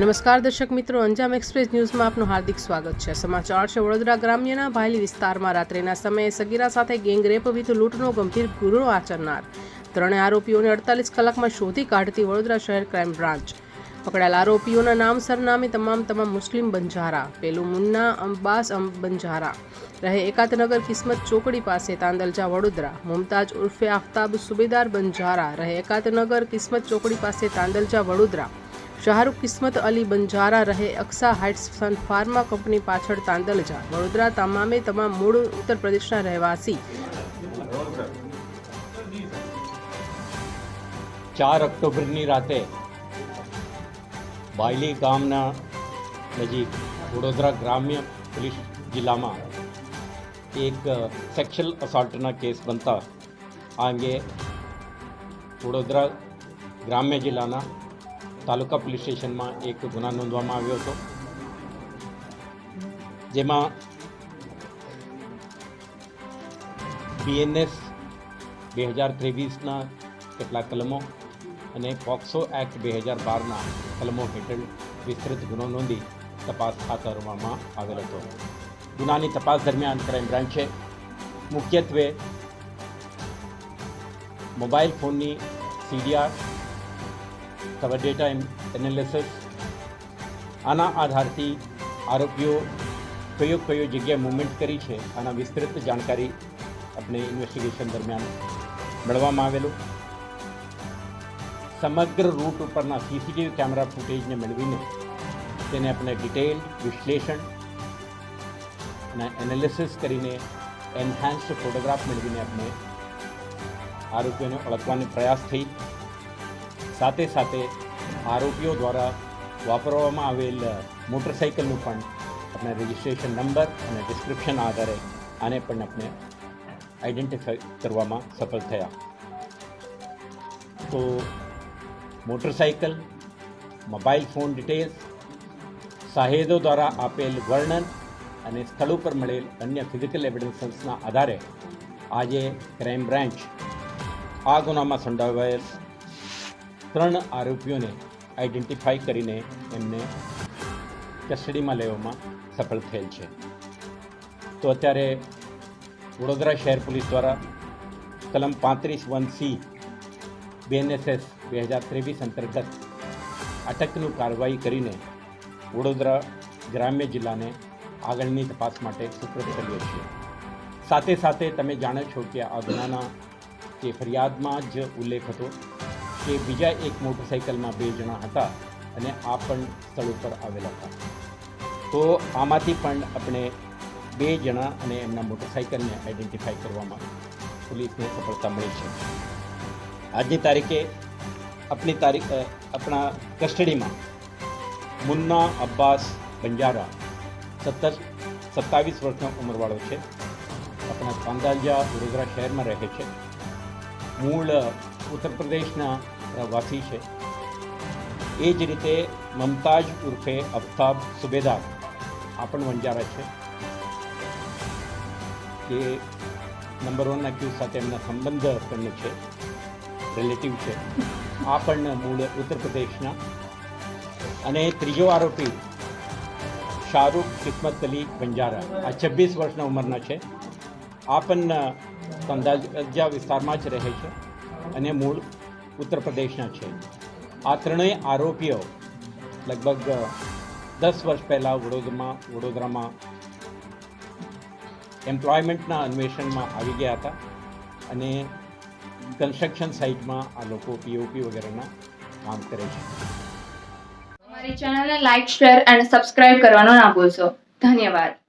નમસ્કાર દર્શક મિત્રો, અંજામ એક્સપ્રેસ ન્યૂઝમાં આપનું હાર્દિક સ્વાગત છે. સમાચાર છે, વડોદરા ગ્રામ્યના ભાયલી વિસ્તારમાં રાત્રિના સમયે સગીરા સાથે ગેંગ રેપ વિથ લૂંટનો ગંભીર ગુનો આચરનાર. ત્રણેય આરોપીઓને અડતાલીસ કલાકમાં શોધી કાઢતી વડોદરા શહેર ક્રાઇમ બ્રાન્ચ. પકડાયેલ આરોપીઓના નામ, સરનામે તમામ તમામ મુસ્લિમ બંજારા પેલું મુન્ના અંબાસ બંજારા રહે એકાતનગર કિસ્મત ચોકડી પાસે તાંદલજા વડોદરા, મુમતાજ ઉર્ફે આફતાબ સુબેદાર બંજારા. રહે એકાતનગર કિસ્મત ચોકડી પાસે તાંદલજા વડોદરા. શાહરૂખ કિસ્મત અલી બંજારા રહે Aksa Heights Sun Pharma company પાછળ તાંદલજા વડોદરા તમામે તમામ મૂળ ઉત્તર પ્રદેશના રહેવાસી. ચાર ઓક્ટોબરની રાતે બાયલી ગામના નજીક વડોદરા ગ્રામ્ય પોલીસ જિલ્લામાં એક સેક્સ્યુઅલ અસોલ્ટના કેસ બનતા આ અંગે વડોદરા ગ્રામ્ય જિલ્લાના તાલુકા પોલીસ સ્ટેશનમાં એક ગુના નોંધવામાં આવ્યો હતો. જેમાં બીએનએસ બે હજાર ત્રેવીસના કેટલાક કલમો અને પોક્સો એક્ટ બે હજાર બારના કલમો હેઠળ વિસ્તૃત ગુનો નોંધી તપાસ હાથ ધરવામાં આવેલ હતો. ગુનાની તપાસ દરમિયાન ક્રાઇમ બ્રાન્ચે મુખ્યત્વે મોબાઈલ ફોનની સીડીઆર કવર ડેટા એનાલિસિસ આના આધારથી આરોપીઓ કયો કયો જગ્યાએ મૂવમેન્ટ કરી છે, આના વિસ્તૃત જાણકારી આપણે ઇન્વેસ્ટિગેશન દરમિયાન મળવામાં આવેલું. સમગ્ર રૂટ ઉપરના સીસીટીવી કેમેરા ફૂટેજને મેળવીને તેને આપણે ડિટેલ વિશ્લેષણ અને એનાલિસિસ કરીને એન્હાન્સ્ડ ફોટોગ્રાફ મેળવીને આપણે આરોપીઓને ઓળખવાનો પ્રયાસ થઈ. સાથે સાથે આરોપીઓ દ્વારા વાપરવામાં આવેલ મોટરસાઇકલનું પણ આપણે રજિસ્ટ્રેશન નંબર અને ડિસ્ક્રિપ્શન આધારે આને પણ આપણે આઈડેન્ટિફાઈ કરવામાં સફળ થયા. તો મોટરસાઇકલ મોબાઈલ ફોન ડિટેલ્સ સાહેદો દ્વારા આપેલ વર્ણન અને સ્થળ ઉપર મળેલ અન્ય ફિઝિકલ એવિડન્સના આધારે આજે ક્રાઇમ બ્રાન્ચ આ ગુનામાં સંડોવાયેલ ત્રણ આરોપીઓને આઈડેન્ટિફાઈ કરીને એમને કસ્ટડીમાં લેવામાં સફળ થયેલ છે. તો અત્યારે વડોદરા શહેર પોલીસ દ્વારા કલમ પાંત્રીસ વન સી બીએનએસએસ બે હજાર ત્રેવીસ અંતર્ગત અટકનું કાર્યવાહી કરીને વડોદરા ગ્રામ્ય જિલ્લાને આગળની તપાસ માટે સુપ્રત કરીએ છીએ. સાથે સાથે તમે જાણો છો કે આ ગુનાના જે ફરિયાદમાં જ ઉલ્લેખ હતો. કે બીજા એક મોટરસાઇકલમાં બે જણા હતા અને આ પણ સ્થળ ઉપર આવેલા હતા. તો આમાંથી પણ આપણે બે જણા અને એમના મોટરસાઇકલને આઈડેન્ટિફાઈ કરવામાં પોલીસને સફળતા મળી છે. આજની તારીખે આપણી તારીખ આપણા કસ્ટડીમાં મુન્ના અબ્બાસ બંજારા સત્તર, સત્તાવીસ વર્ષનો ઉંમરવાળો છે. આપણા કાંદાલજા વડોદરા શહેરમાં રહે છે. મૂળ ઉત્તર પ્રદેશના વાસી છે. એ જ રીતે મમતાજ ઉર્ફે અફતાબ સુબેદાર આ પણ વંજારા છે કે નંબર વનના ક્યુ સાથે એમના સંબંધ પણ છે રિલેટિવ છે. આ પણ મૂળ ઉત્તર પ્રદેશના અને ત્રીજો આરોપી શાહરૂખ કિસ્મત અલી બંજારા આ છવ્વીસ વર્ષના ઉંમરના છે. આ પણ અંદાજા વિસ્તારમાં જ રહે છે. અને મૂળ ઉત્તર પ્રદેશના છે. આ ત્રણેય આરોપીઓ લગભગ દસ વર્ષ પહેલાં વડોદરામાં વડોદરામાં એમ્પ્લોયમેન્ટના અન્વેષણમાં આવી ગયા હતા અને કન્સ્ટ્રક્શન સાઇટમાં આ લોકો પીઓપી વગેરેના કામ કરે છે. અમારી ચેનલને લાઇક શેર અને સબસ્ક્રાઇબ કરવાનો ના ભૂલશો. ધન્યવાદ.